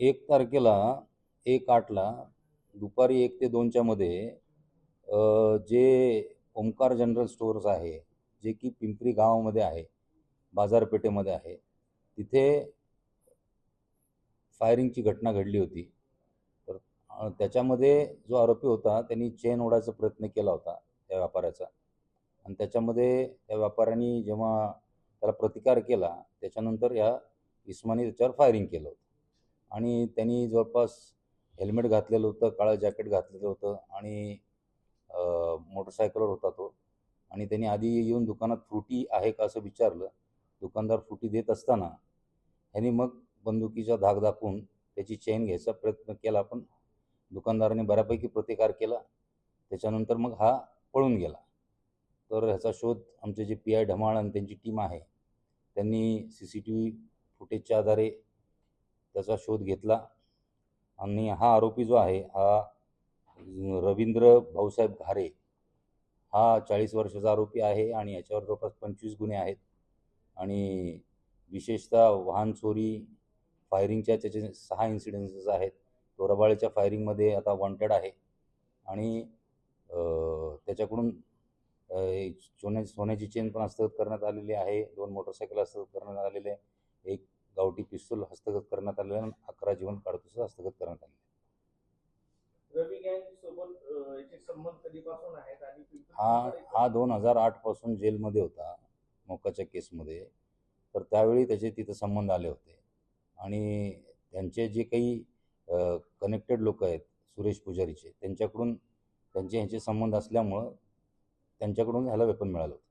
एक तारखेला एक आठला दुपारी एक ते दोनच्या मध्ये जे ओंकार जनरल स्टोअर्स आहे जे की पिंपरी गावामध्ये आहे बाजारपेठेमध्ये आहे तिथे फायरिंगची घटना घडली होती. तर त्याच्यामध्ये जो आरोपी होता त्यांनी चेन ओढायचा प्रयत्न केला होता त्या व्यापाऱ्याचा. आणि त्याच्यामध्ये त्या व्यापाऱ्यांनी जेव्हा त्याला प्रतिकार केला त्याच्यानंतर या इस्माने त्याच्यावर फायरिंग केलं होतं. आणि त्यांनी जवळपास हेल्मेट घातलेलं होतं काळं जॅकेट घातलेलं होतं आणि मोटरसायकलवर होता तो. आणि त्यांनी आधी येऊन दुकानात फ्रुटी आहे का असं विचारलं. दुकानदार फ्रुटी देत असताना ह्यांनी मग बंदुकीचा धाक दाखवून त्याची चेन घ्यायचा प्रयत्न केला. पण दुकानदाराने बऱ्यापैकी प्रतिकार केला. त्याच्यानंतर मग हा पळून गेला. तर ह्याचा शोध आमचे जे पी आय ढमाळ आणि त्यांची टीम आहे त्यांनी सी सी टी व्ही फुटेजच्या आधारे त्याचा शोध घेतला. आणि हा आरोपी जो आहे हा रवींद्र भाऊसाहेब घारे हा चाळीस वर्षाचा आरोपी आहे आणि याच्यावर जवळपास पंचवीस गुन्हे आहेत. आणि विशेषतः वाहन चोरी फायरिंगच्या त्याचे सहा इन्सिडेन्सेस आहेत. तो रबाळेच्या फायरिंगमध्ये आता वॉन्टेड आहे. आणि त्याच्याकडून सोन्या सोन्याची चेन पण हस्तगत करण्यात आलेली आहे. दोन मोटरसायकल हस्तगत करण्यात आलेले. आहे एक गावठी पिस्तूल हस्तगत करण्यात आलेलं आहे आणि अकरा जीवन काडतुस हस्तगत करण्यात आले हा हा दोन हजार आठपासून जेलमध्ये होता मोक्काच्या केसमध्ये. तर त्यावेळी त्याचे तिथं संबंध आले होते. आणि त्यांचे जे काही कनेक्टेड लोक आहेत सुरेश पुजारीचे त्यांच्याकडून त्यांचे ह्याचे संबंध असल्यामुळं त्यांच्याकडून ह्याला वेपन मिळालं होतं.